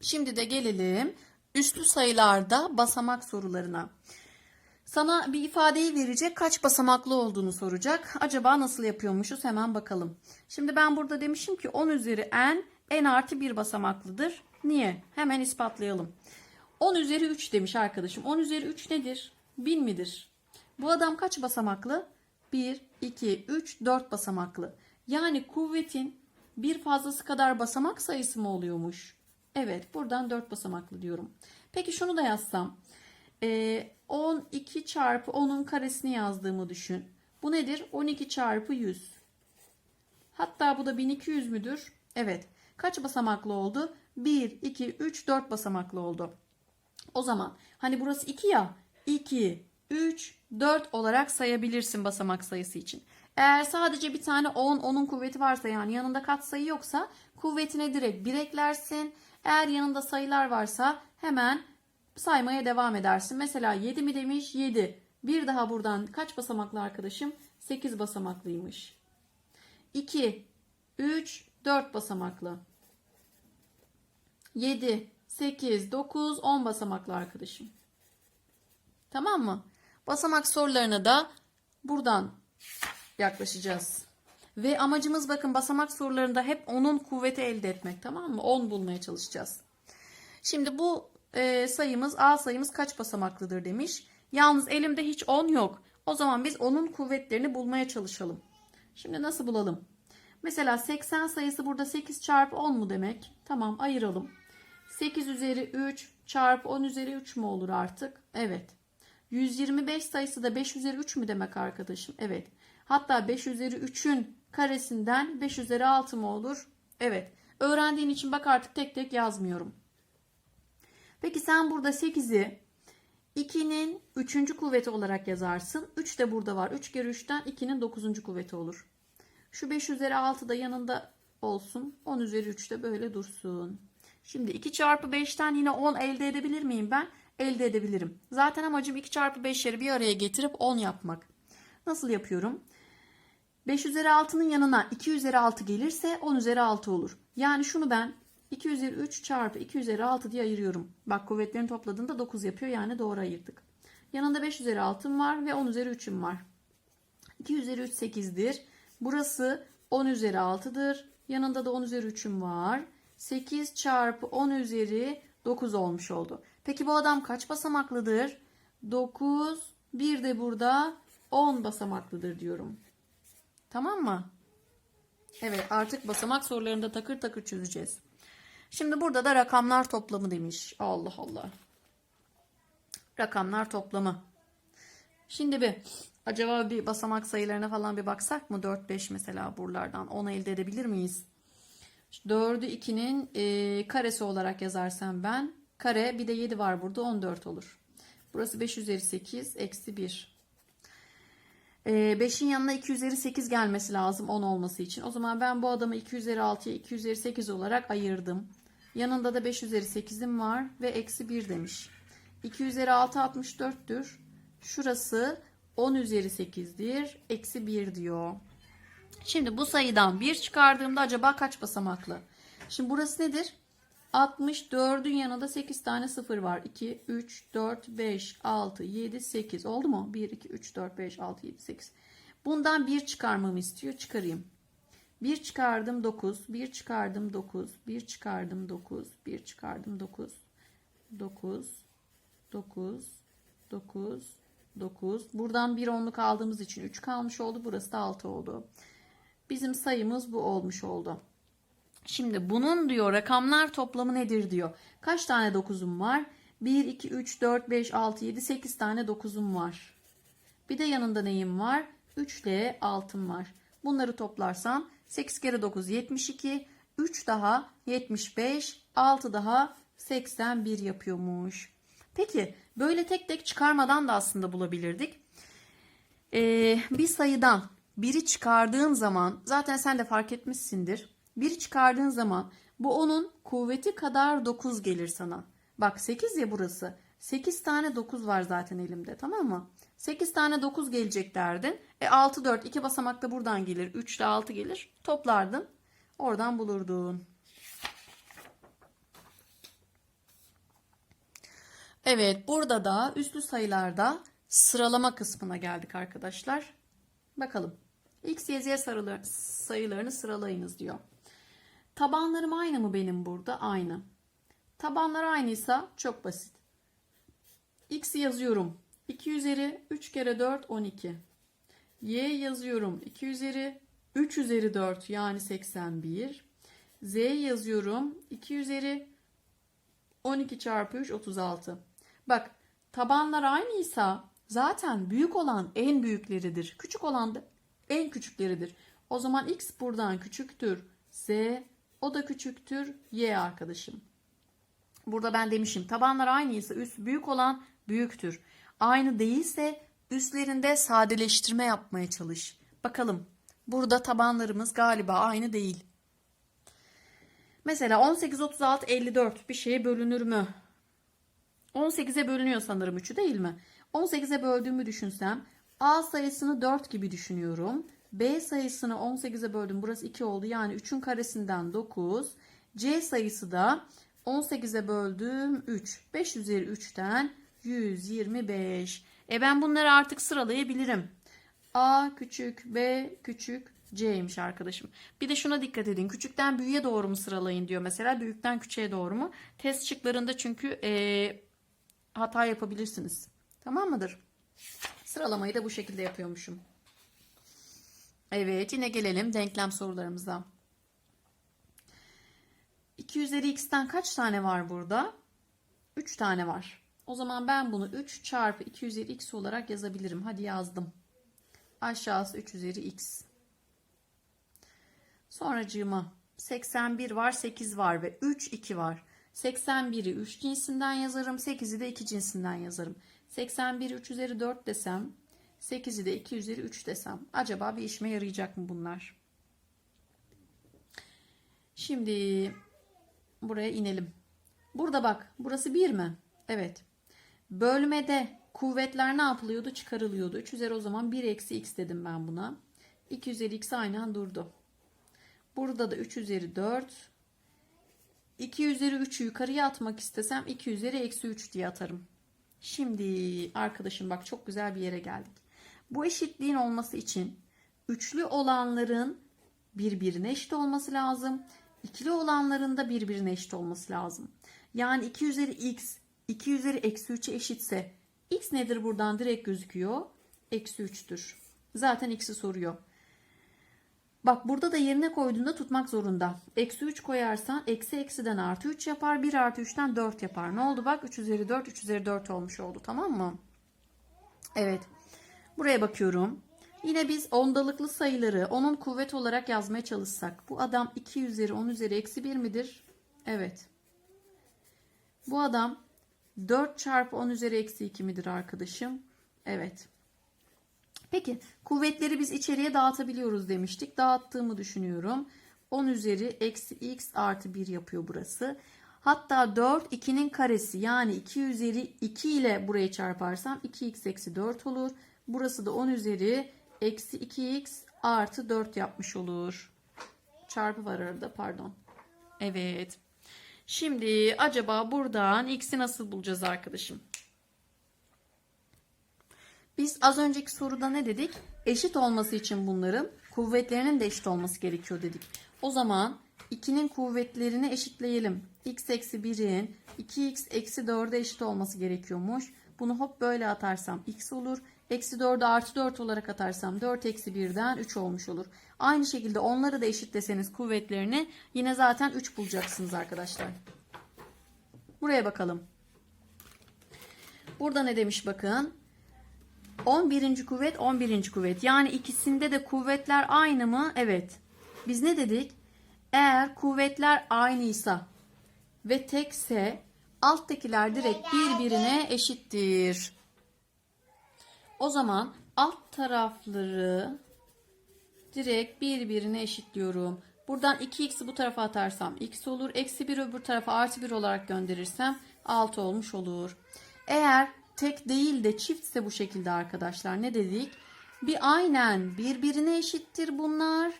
Şimdi de gelelim üslü sayılarda basamak sorularına. Sana bir ifadeyi verecek kaç basamaklı olduğunu soracak. Acaba nasıl yapıyormuşuz hemen bakalım. Şimdi ben burada demişim ki 10 üzeri n n artı 1 basamaklıdır. Niye? Hemen ispatlayalım. 10 üzeri 3 demiş arkadaşım. 10 üzeri 3 nedir? 1000 midir? Bu adam kaç basamaklı? 1, 2, 3, 4 basamaklı. Yani kuvvetin bir fazlası kadar basamak sayısı mı oluyormuş? Evet buradan 4 basamaklı diyorum. Peki şunu da yazsam. Ee, 12 çarpı 10'un karesini yazdığımı düşün. Bu nedir? 12 çarpı 100. Hatta bu da 1200 müdür? Evet. Kaç basamaklı oldu? 1, 2, 3, 4 basamaklı oldu. O zaman hani burası 2 ya. 2, 3, 4 olarak sayabilirsin basamak sayısı için. Eğer sadece bir tane 10, 10'un kuvveti varsa yani yanında katsayı yoksa kuvvetine direkt 1 eklersin. Eğer yanında sayılar varsa hemen saymaya devam edersin. Mesela 7 mi demiş? 7. Bir daha buradan kaç basamaklı arkadaşım? 8 basamaklıymış. 2, 3, 4 basamaklı. 7, 8, 9, 10 basamaklı arkadaşım. Tamam mı? Basamak sorularına da buradan yaklaşacağız. Ve amacımız bakın basamak sorularında hep onun kuvveti elde etmek tamam mı? 10 bulmaya çalışacağız. Şimdi bu e, sayımız A sayımız kaç basamaklıdır demiş. Yalnız elimde hiç 10 yok. O zaman biz onun kuvvetlerini bulmaya çalışalım. Şimdi nasıl bulalım? Mesela 80 sayısı burada 8 çarpı 10 mu demek? Tamam ayıralım. 8 üzeri 3 çarpı 10 üzeri 3 mü olur artık? Evet. 125 sayısı da 5 üzeri 3 mü demek arkadaşım? Evet. Hatta 5 üzeri 3'ün karesinden 5 üzeri 6 mı olur? Evet. Öğrendiğin için bak artık tek tek yazmıyorum. Peki sen burada 8'i 2'nin 3. kuvveti olarak yazarsın. 3 de burada var. 3 kere 3'ten 2'nin 9. kuvveti olur. Şu 5 üzeri 6 da yanında olsun. 10 üzeri 3 de böyle dursun. Şimdi 2 çarpı 5'ten yine 10 elde edebilir miyim ben? Elde edebilirim. Zaten amacım 2 çarpı 5'leri bir araya getirip 10 yapmak. Nasıl yapıyorum? 5 üzeri 6'nın yanına 2 üzeri 6 gelirse 10 üzeri 6 olur. Yani şunu ben 2 üzeri 3 çarpı 2 üzeri 6 diye ayırıyorum. Bak kuvvetlerini topladığında 9 yapıyor yani doğru ayırdık. Yanında 5 üzeri 6'm var ve 10 üzeri 3'üm var. 2 üzeri 3 8'dir. Burası 10 üzeri 6'dır. Yanında da 10 üzeri 3'üm var. 8 çarpı 10 üzeri 9 olmuş oldu. Peki bu adam kaç basamaklıdır? 9, bir de burada 10 basamaklıdır diyorum. Tamam mı? Evet artık basamak sorularında takır takır çözeceğiz. Şimdi burada da rakamlar toplamı demiş. Allah Allah. Rakamlar toplamı. Şimdi bir acaba bir basamak sayılarına falan bir baksak mı? 4, 5 mesela buralardan 10 elde edebilir miyiz? 4'ü 2'nin e, karesi olarak yazarsam ben. Kare bir de 7 var burada 14 olur. Burası 5 üzeri 8 eksi 1. E, 5'in yanına 2 üzeri 8 gelmesi lazım 10 olması için. O zaman ben bu adamı 2 üzeri 6'ya 2 üzeri 8 olarak ayırdım. Yanında da 5 üzeri 8'im var ve eksi 1 demiş. 2 üzeri 6 64'tür. Şurası 10 üzeri 8'dir. Eksi 1 diyor. Şimdi bu sayıdan 1 çıkardığımda acaba kaç basamaklı? Şimdi burası nedir? 64'ün yanında 8 tane 0 var. 2, 3, 4, 5, 6, 7, 8 oldu mu? 1, 2, 3, 4, 5, 6, 7, 8. Bundan 1 çıkarmamı istiyor. Çıkarayım. 1 çıkardım 9, 1 çıkardım 9, 1 çıkardım 9, 1 çıkardım 9, 9, 9, 9, 9. Buradan bir onluk aldığımız için 3 kalmış oldu. Burası da 6 oldu. Bizim sayımız bu olmuş oldu. Şimdi bunun diyor rakamlar toplamı nedir diyor. Kaç tane 9'um var? 1, 2, 3, 4, 5, 6, 7, 8 tane 9'um var. Bir de yanında neyim var? 3 ile 6'm var. Bunları toplarsam 8 kere 9 72, 3 daha 75, 6 daha 81 yapıyormuş. Peki böyle tek tek çıkarmadan da aslında bulabilirdik. Ee, bir sayıdan biri çıkardığın zaman zaten sen de fark etmişsindir. Biri çıkardığın zaman bu onun kuvveti kadar 9 gelir sana. Bak 8 ya burası. 8 tane 9 var zaten elimde tamam mı? 8 tane 9 gelecek derdin. E 6 4 2 basamak da buradan gelir. 3 de 6 gelir. Toplardın. Oradan bulurdun. Evet, burada da üslü sayılarda sıralama kısmına geldik arkadaşlar. Bakalım. X, Y, Z sayılarını sıralayınız diyor. Tabanlarım aynı mı benim burada? Aynı. Tabanlar aynıysa çok basit. X yazıyorum. 2 üzeri 3 kere 4 12. Y yazıyorum. 2 üzeri 3 üzeri 4 yani 81. Z yazıyorum. 2 üzeri 12 çarpı 3 36. Bak tabanlar aynıysa zaten büyük olan en büyükleridir. Küçük olan da en küçükleridir. O zaman x buradan küçüktür. Z o da küçüktür. Y arkadaşım. Burada ben demişim tabanlar aynıysa üst büyük olan büyüktür. Aynı değilse üstlerinde sadeleştirme yapmaya çalış. Bakalım. Burada tabanlarımız galiba aynı değil. Mesela 18, 36, 54 bir şeye bölünür mü? 18'e bölünüyor sanırım 3'ü değil mi? 18'e böldüğümü düşünsem A sayısını 4 gibi düşünüyorum. B sayısını 18'e böldüm. Burası 2 oldu. Yani 3'ün karesinden 9. C sayısı da 18'e böldüm 3. 5 üzeri 3'ten 125. E ben bunları artık sıralayabilirim. A küçük, B küçük, C'ymiş arkadaşım. Bir de şuna dikkat edin. Küçükten büyüğe doğru mu sıralayın diyor mesela. Büyükten küçüğe doğru mu? Test şıklarında çünkü eee, hata yapabilirsiniz. Tamam mıdır? Sıralamayı da bu şekilde yapıyormuşum. Evet yine gelelim denklem sorularımıza. 2 üzeri x'ten kaç tane var burada? 3 tane var. O zaman ben bunu 3 çarpı 2 üzeri x olarak yazabilirim. Hadi yazdım. Aşağısı 3 üzeri x. Sonracığıma 81 var, 8 var ve 3, 2 var. 81'i 3 cinsinden yazarım, 8'i de 2 cinsinden yazarım. 81'i 3 üzeri 4 desem, 8'i de 2 üzeri 3 desem. Acaba bir işime yarayacak mı bunlar? Şimdi buraya inelim. Burada bak, burası 1 mi? Evet. Bölmede kuvvetler ne yapılıyordu? Çıkarılıyordu. 3 üzeri o zaman 1 eksi x dedim ben buna. 2 üzeri x aynen durdu. Burada da 3 üzeri 4. 2 üzeri 3'ü yukarıya atmak istesem 2 üzeri eksi 3 diye atarım. Şimdi arkadaşım bak çok güzel bir yere geldik. Bu eşitliğin olması için üçlü olanların birbirine eşit olması lazım. İkili olanların da birbirine eşit olması lazım. Yani 2 üzeri x 2 üzeri eksi 3'e eşitse x nedir buradan direkt gözüküyor? Eksi 3'tür. Zaten x'i soruyor. Bak burada da yerine koyduğunda tutmak zorunda. Eksi 3 koyarsan eksi eksiden artı 3 yapar. 1 artı 3'ten 4 yapar. Ne oldu bak 3 üzeri 4 3 üzeri 4 olmuş oldu tamam mı? Evet. Buraya bakıyorum. Yine biz ondalıklı sayıları onun kuvvet olarak yazmaya çalışsak. Bu adam 2 üzeri 10 üzeri eksi 1 midir? Evet. Bu adam 4 çarpı 10 üzeri eksi 2 midir arkadaşım? Evet. Peki kuvvetleri biz içeriye dağıtabiliyoruz demiştik. Dağıttığımı düşünüyorum. 10 üzeri eksi x artı 1 yapıyor burası. Hatta 4 2'nin karesi yani 2 üzeri 2 ile buraya çarparsam 2x eksi 4 olur. Burası da 10 üzeri eksi 2x artı 4 yapmış olur. Çarpı var arada pardon. Evet. Şimdi acaba buradan x'i nasıl bulacağız arkadaşım? Biz az önceki soruda ne dedik? Eşit olması için bunların kuvvetlerinin de eşit olması gerekiyor dedik. O zaman 2'nin kuvvetlerini eşitleyelim. x eksi 1'in 2x eksi 4'e eşit olması gerekiyormuş. Bunu hop böyle atarsam x olur. Eksi 4'ü artı 4 olarak atarsam 4 eksi 1'den 3 olmuş olur. Aynı şekilde onları da eşitleseniz kuvvetlerini yine zaten 3 bulacaksınız arkadaşlar. Buraya bakalım. Burada ne demiş bakın. 11. kuvvet 11. kuvvet. Yani ikisinde de kuvvetler aynı mı? Evet. Biz ne dedik? Eğer kuvvetler aynıysa ve tekse alttakiler direkt birbirine eşittir. O zaman alt tarafları direkt birbirine eşitliyorum. Buradan 2x'i bu tarafa atarsam x olur. Eksi 1 öbür tarafa artı 1 olarak gönderirsem 6 olmuş olur. Eğer tek değil de çiftse bu şekilde arkadaşlar ne dedik? Bir aynen birbirine eşittir bunlar.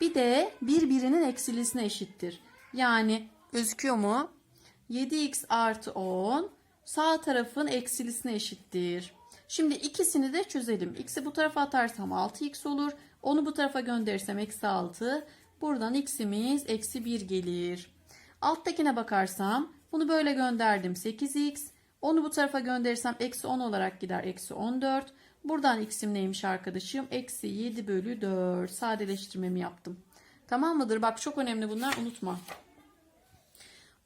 Bir de birbirinin eksilisine eşittir. Yani gözüküyor mu? 7x artı 10 sağ tarafın eksilisine eşittir. Şimdi ikisini de çözelim. X'i bu tarafa atarsam 6x olur. Onu bu tarafa gönderirsem eksi 6. Buradan x'imiz eksi 1 gelir. Alttakine bakarsam bunu böyle gönderdim 8x. Onu bu tarafa gönderirsem eksi 10 olarak gider eksi 14. Buradan x'im neymiş arkadaşım? Eksi 7 bölü 4. Sadeleştirmemi yaptım. Tamam mıdır? Bak çok önemli bunlar unutma.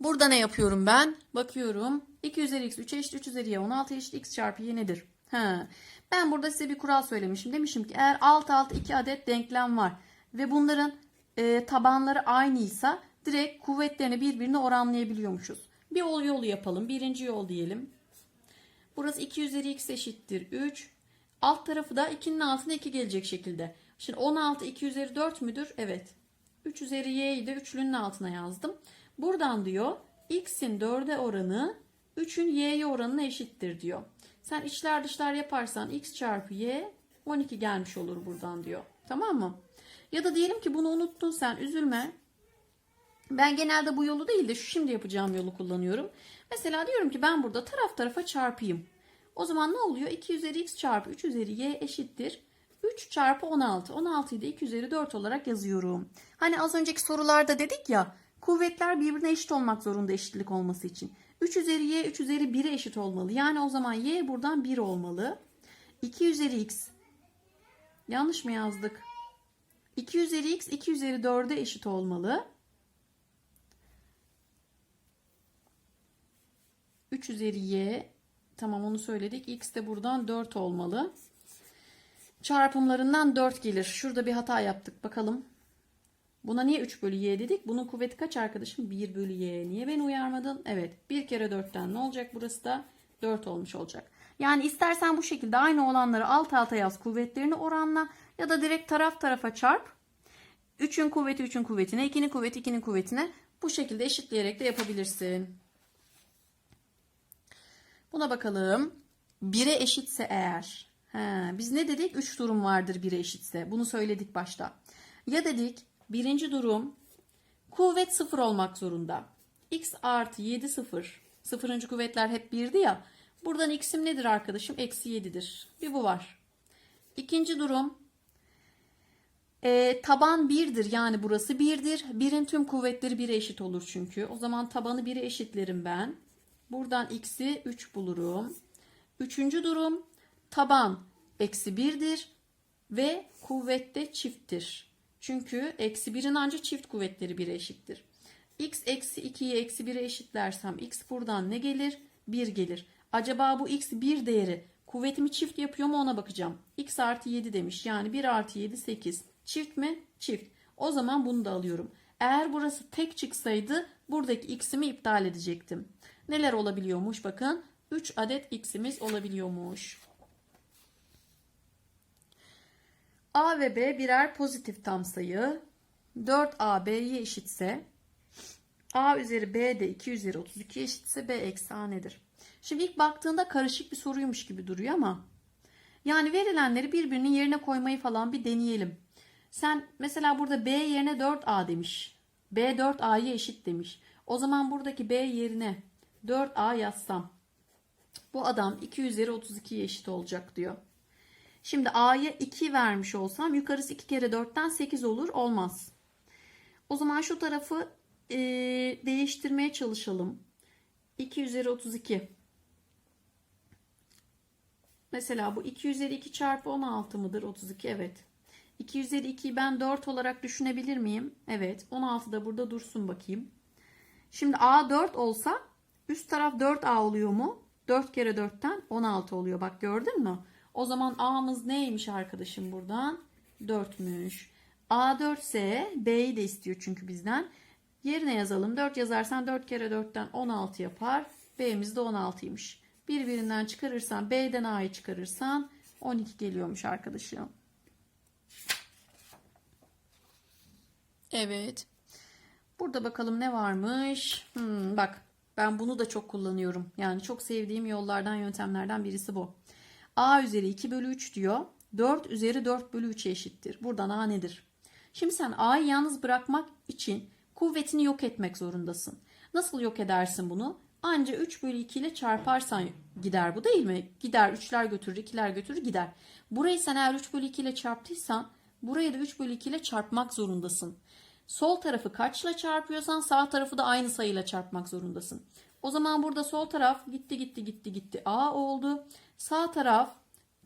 Burada ne yapıyorum ben? Bakıyorum. 2 üzeri x 3 eşit 3 üzeri y 16 eşit x çarpı y nedir? Ha. Ben burada size bir kural söylemişim. Demişim ki eğer alt alta 2 adet denklem var ve bunların e, tabanları aynıysa direkt kuvvetlerini birbirine oranlayabiliyormuşuz. Bir yol yolu yapalım. Birinci yol diyelim. Burası 2 üzeri x eşittir 3. Alt tarafı da 2'nin altına 2 gelecek şekilde. Şimdi 16 2 üzeri 4 müdür? Evet. 3 üzeri y'yi de üçlünün altına yazdım. Buradan diyor x'in 4'e oranı 3'ün y'ye oranına eşittir diyor. Sen içler dışlar yaparsan x çarpı y 12 gelmiş olur buradan diyor. Tamam mı? Ya da diyelim ki bunu unuttun sen üzülme. Ben genelde bu yolu değil de şu şimdi yapacağım yolu kullanıyorum. Mesela diyorum ki ben burada taraf tarafa çarpayım. O zaman ne oluyor? 2 üzeri x çarpı 3 üzeri y eşittir. 3 çarpı 16. 16'yı da 2 üzeri 4 olarak yazıyorum. Hani az önceki sorularda dedik ya kuvvetler birbirine eşit olmak zorunda eşitlik olması için. 3 üzeri y 3 üzeri 1'e eşit olmalı. Yani o zaman y buradan 1 olmalı. 2 üzeri x. Yanlış mı yazdık? 2 üzeri x 2 üzeri 4'e eşit olmalı. 3 üzeri y. Tamam onu söyledik. X de buradan 4 olmalı. Çarpımlarından 4 gelir. Şurada bir hata yaptık. Bakalım. Buna niye 3 bölü y dedik? Bunun kuvveti kaç arkadaşım? 1 bölü y. Niye beni uyarmadın? Evet. 1 kere 4'ten ne olacak? Burası da 4 olmuş olacak. Yani istersen bu şekilde aynı olanları alt alta yaz. Kuvvetlerini oranla. Ya da direkt taraf tarafa çarp. 3'ün kuvveti 3'ün kuvvetine. 2'nin kuvveti 2'nin kuvvetine. Bu şekilde eşitleyerek de yapabilirsin. Buna bakalım. 1'e eşitse eğer. He, biz ne dedik? 3 durum vardır 1'e eşitse. Bunu söyledik başta. Ya dedik birinci durum kuvvet 0 olmak zorunda. x artı 7 0. Sıfırıncı kuvvetler hep 1'di ya. Buradan x'im nedir arkadaşım? Eksi 7'dir. Bir bu var. İkinci durum e, taban 1'dir yani burası 1'dir. 1'in tüm kuvvetleri 1'e eşit olur çünkü. O zaman tabanı 1'e eşitlerim ben. Buradan x'i 3 bulurum. Üçüncü durum taban eksi 1'dir ve kuvvette çifttir. Çünkü eksi 1'in ancak çift kuvvetleri 1'e eşittir. x eksi 2'yi eksi 1'e eşitlersem x buradan ne gelir? 1 gelir. Acaba bu x 1 değeri kuvvetimi çift yapıyor mu ona bakacağım. x artı 7 demiş. Yani 1 artı 7 8. Çift mi? Çift. O zaman bunu da alıyorum. Eğer burası tek çıksaydı buradaki x'imi iptal edecektim. Neler olabiliyormuş bakın. 3 adet x'imiz olabiliyormuş. A ve B birer pozitif tam sayı. 4A B'ye eşitse A üzeri B de 2 üzeri 32 eşitse B eksi A nedir? Şimdi ilk baktığında karışık bir soruymuş gibi duruyor ama yani verilenleri birbirinin yerine koymayı falan bir deneyelim. Sen mesela burada B yerine 4A demiş. B 4A'ya eşit demiş. O zaman buradaki B yerine 4A yazsam bu adam 2 üzeri 32'ye eşit olacak diyor. Şimdi A'ya 2 vermiş olsam yukarısı 2 kere 4'ten 8 olur. Olmaz. O zaman şu tarafı e, değiştirmeye çalışalım. 2 üzeri 32. Mesela bu 2 üzeri 2 çarpı 16 mıdır? 32 evet. 2 üzeri 2'yi ben 4 olarak düşünebilir miyim? Evet. 16 da burada dursun bakayım. Şimdi A 4 olsa üst taraf 4A oluyor mu? 4 kere 4'ten 16 oluyor. Bak gördün mü? O zaman A'mız neymiş arkadaşım buradan? 4'müş. A 4 ise B'yi de istiyor çünkü bizden. Yerine yazalım. 4 yazarsan 4 kere 4'ten 16 yapar. B'miz de 16'ymış. Birbirinden çıkarırsan B'den A'yı çıkarırsan 12 geliyormuş arkadaşım. Evet. Burada bakalım ne varmış. Hmm, bak ben bunu da çok kullanıyorum. Yani çok sevdiğim yollardan yöntemlerden birisi bu. A üzeri 2 bölü 3 diyor. 4 üzeri 4 bölü 3'e eşittir. Buradan A nedir? Şimdi sen A'yı yalnız bırakmak için kuvvetini yok etmek zorundasın. Nasıl yok edersin bunu? Anca 3 bölü 2 ile çarparsan gider bu değil mi? Gider 3'ler götürür 2'ler götürür gider. Burayı sen eğer 3 bölü 2 ile çarptıysan burayı da 3 bölü 2 ile çarpmak zorundasın. Sol tarafı kaçla çarpıyorsan sağ tarafı da aynı sayıyla çarpmak zorundasın. O zaman burada sol taraf gitti gitti gitti gitti A oldu. Sağ taraf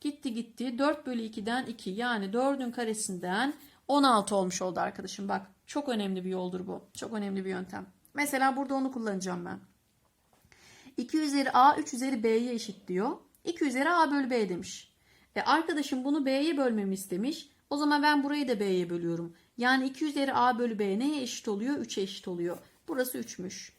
gitti gitti 4 bölü 2'den 2 yani 4'ün karesinden 16 olmuş oldu arkadaşım. Bak çok önemli bir yoldur bu. Çok önemli bir yöntem. Mesela burada onu kullanacağım ben. 2 üzeri A 3 üzeri B'ye eşit diyor. 2 üzeri A bölü B demiş. E arkadaşım bunu B'ye bölmemi istemiş. O zaman ben burayı da B'ye bölüyorum. Yani 2 üzeri A bölü B neye eşit oluyor? 3'e eşit oluyor. Burası 3'müş.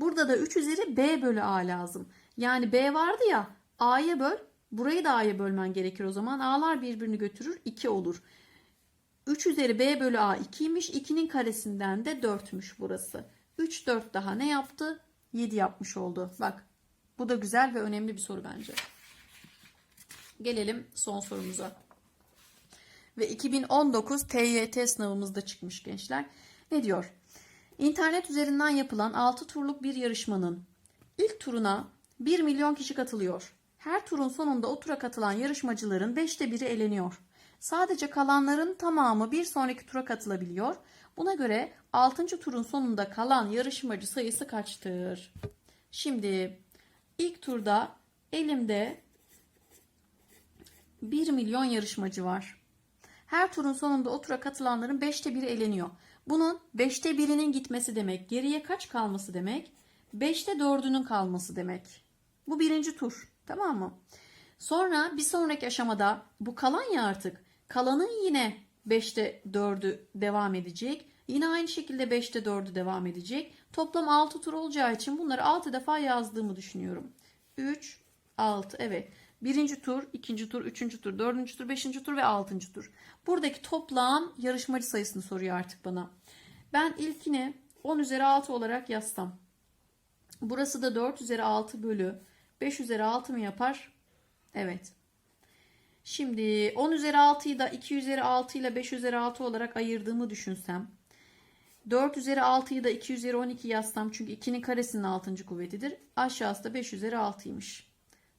Burada da 3 üzeri B bölü A lazım. Yani B vardı ya A'ya böl. Burayı da A'ya bölmen gerekir o zaman. A'lar birbirini götürür 2 olur. 3 üzeri B bölü A 2'ymiş. 2'nin karesinden de 4'müş burası. 3 4 daha ne yaptı? 7 yapmış oldu. Bak bu da güzel ve önemli bir soru bence. Gelelim son sorumuza. Ve 2019 TYT sınavımızda çıkmış gençler. Ne diyor? İnternet üzerinden yapılan 6 turluk bir yarışmanın ilk turuna 1 milyon kişi katılıyor. Her turun sonunda o tura katılan yarışmacıların 5'te biri eleniyor. Sadece kalanların tamamı bir sonraki tura katılabiliyor. Buna göre 6. turun sonunda kalan yarışmacı sayısı kaçtır? Şimdi ilk turda elimde 1 milyon yarışmacı var. Her turun sonunda o tura katılanların 5'te biri eleniyor. Bunun 5'te birinin gitmesi demek. Geriye kaç kalması demek? 5'te 4'ünün kalması demek. Bu birinci tur. Tamam mı? Sonra bir sonraki aşamada bu kalan ya artık. Kalanın yine 5'te 4'ü devam edecek. Yine aynı şekilde 5'te 4'ü devam edecek. Toplam 6 tur olacağı için bunları 6 defa yazdığımı düşünüyorum. 3, 6 evet. Birinci tur, ikinci tur, üçüncü tur, dördüncü tur, beşinci tur ve altıncı tur. Buradaki toplam yarışmacı sayısını soruyor artık bana. Ben ilkini 10 üzeri 6 olarak yazsam. Burası da 4 üzeri 6 bölü 5 üzeri 6 mı yapar? Evet. Şimdi 10 üzeri 6'yı da 2 üzeri 6 ile 5 üzeri 6 olarak ayırdığımı düşünsem. 4 üzeri 6'yı da 2 üzeri 12 yazsam çünkü 2'nin karesinin 6. kuvvetidir. Aşağısı da 5 üzeri 6'ymış.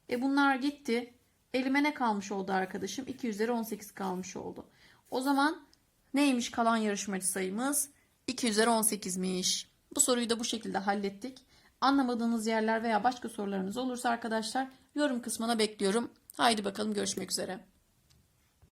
E bunlar gitti. Elime ne kalmış oldu arkadaşım? 2 üzeri 18 kalmış oldu. O zaman neymiş kalan yarışmacı sayımız? 2 üzeri 18'miş. Bu soruyu da bu şekilde hallettik. Anlamadığınız yerler veya başka sorularınız olursa arkadaşlar yorum kısmına bekliyorum. Haydi bakalım görüşmek üzere.